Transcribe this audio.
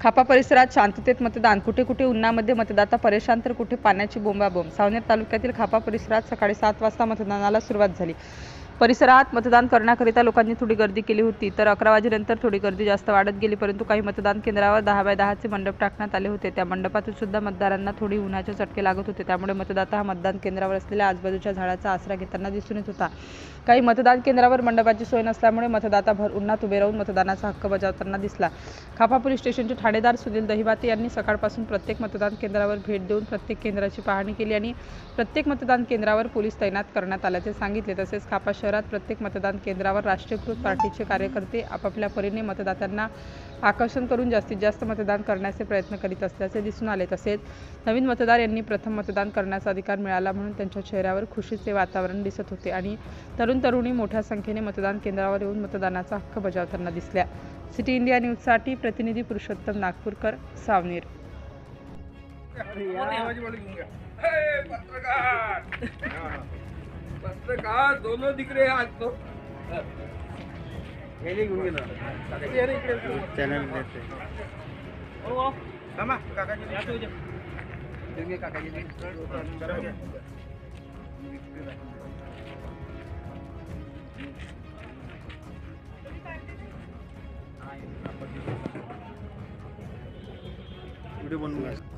खापा परिसरात शांततेत मतदान. कुठे कुठे उन्हामध्ये मतदाता परेशान तर कुठे पाण्याची बोंबाबोंब. सावनेर तालुक्यातील खापा परिसरात सकाळी सात वाजता मतदानाला सुरुवात झाली. परिसरात मतदान करण्याकरिता लोकांनी थोडी गर्दी केली होती तर अकरा वाजेनंतर थोडी गर्दी जास्त वाढत गेली परंतु काही मतदान केंद्रावर दहा बाय दहाचे मंडप टाकण्यात आले होते. त्या मंडपातून सुद्धा मतदारांना थोडी उन्हाचे चटके लागत होते. त्यामुळे मतदाता हा मतदान केंद्रावर असलेल्या आजूबाजूच्या झाडाचा आसरा घेताना दिसून येत होता. काही मतदान केंद्रावर मंडपाची सोय नसल्यामुळे मतदाता भर उन्हात उभे राहून मतदानाचा हक्क बजावताना दिसला. खापा पोलीस स्टेशनचे ठाणेदार सुनील दहिबाते यांनी सकाळपासून प्रत्येक मतदान केंद्रावर भेट देऊन प्रत्येक केंद्राची पाहणी केली आणि प्रत्येक मतदान केंद्रावर पोलीस तैनात करण्यात आल्याचे सांगितले. तसेच खापा शहरात प्रत्येक मतदान केंद्रावर राष्ट्रीयकृत पार्टीचे कार्यकर्ते आपापल्या परीने मतदात्यांना आकर्षण करून जास्तीत जास्त मतदान करण्याचे प्रयत्न करीत असल्याचे दिसून आले. तसेच नवीन मतदार यांनी प्रथम मतदान करण्याचा अधिकार मिळाला म्हणून त्यांच्या चेहऱ्यावर खुशीचे वातावरण दिसत होते आणि तरुण तरुणी मोठ्या संख्येने मतदान केंद्रावर येऊन मतदानाचा हक्क बजावताना दिसल्या. सिटी इंडिया न्यूजसाठी प्रतिनिधी पुरुषोत्तम नागपूरकर सावनेर. पत्रकार दोनों दिख रहे हैं आज तो याने घेऊन गेला व्हिडिओ बनवून